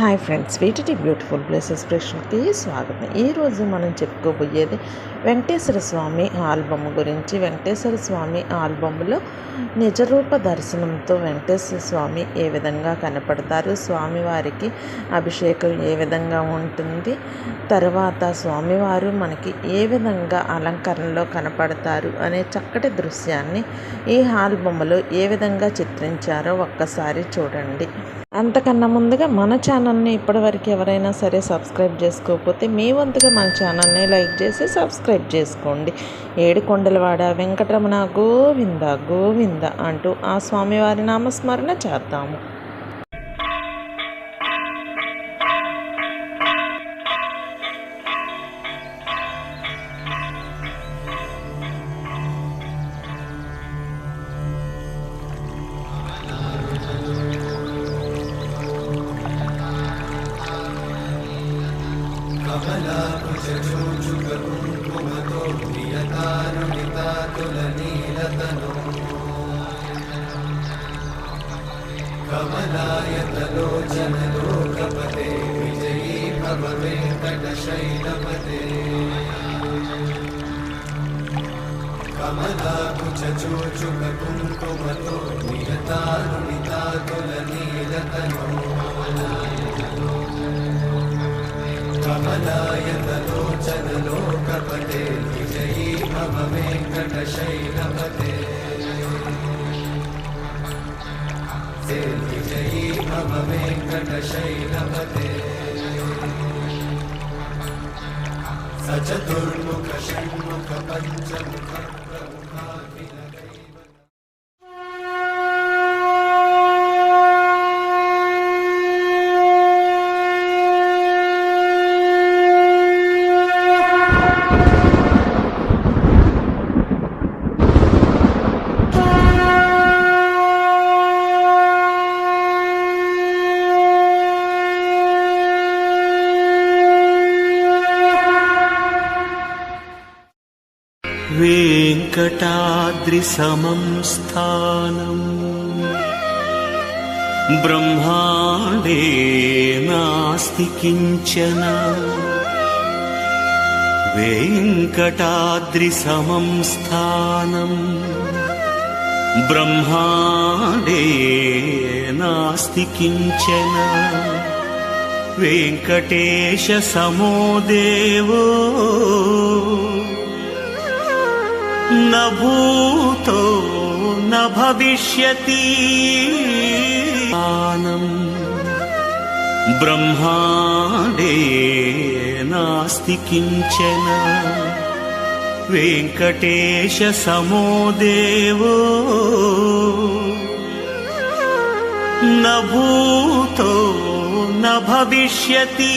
Hi friends వీటిటి beautiful places ప్రశ్నకి స్వాగతం. ఈరోజు మనం చెప్పుకోబోయేది వెంకటేశ్వర స్వామి ఆల్బమ్ గురించి వెంకటేశ్వర స్వామి ఆల్బమ్లో నిజరూప దర్శనంతో వెంకటేశ్వర స్వామి ఏ విధంగా కనపడతారు స్వామివారికి అభిషేకం ఏ విధంగా ఉంటుంది తర్వాత స్వామివారు మనకి ఏ విధంగా అలంకరణలో కనపడతారు అనే చక్కటి దృశ్యాన్ని ఈ ఆల్బమ్లో ఏ విధంగా చిత్రించారో ఒక్కసారి చూడండి. అంతకన్నా ముందుగా మన ఛానల్ని ఇప్పటివరకు ఎవరైనా సరే సబ్స్క్రైబ్ చేసుకోకపోతే మీ వంతుగా మన ఛానల్ని లైక్ చేసి సబ్స్క్రైబ్ చేసుకోండి. ఏడుకొండలవాడ వెంకటరమణ గోవింద గోవింద అంటూ ఆ స్వామివారి నామస్మరణ చేద్దాము. कमलायतलोचन लोकपते विजयी भव वेङ्कटशैलपते कमलाकुचोचुकुङ्कुमतो नियतारुणितातुलनीलतनो कमलायतलोचन लोकपते विजयी भव वेङ्कटशैल नव वेङ्कटशैलपते स चतुर्मुख षण्मुख पञ्चमुख वेङ्कटाद्रिसमं स्थानम् ब्रह्माण्डे नास्ति किञ्चन वेङ्कटाद्रिसमं स्थानम् ब्रह्माण्डे नास्ति किञ्चन वेङ्कटेशसमो देवो न भूतो न भविष्यति आनम् ब्रह्माण्डे नास्ति किञ्चन वेङ्कटेशसमो देवो न भूतो न भविष्यति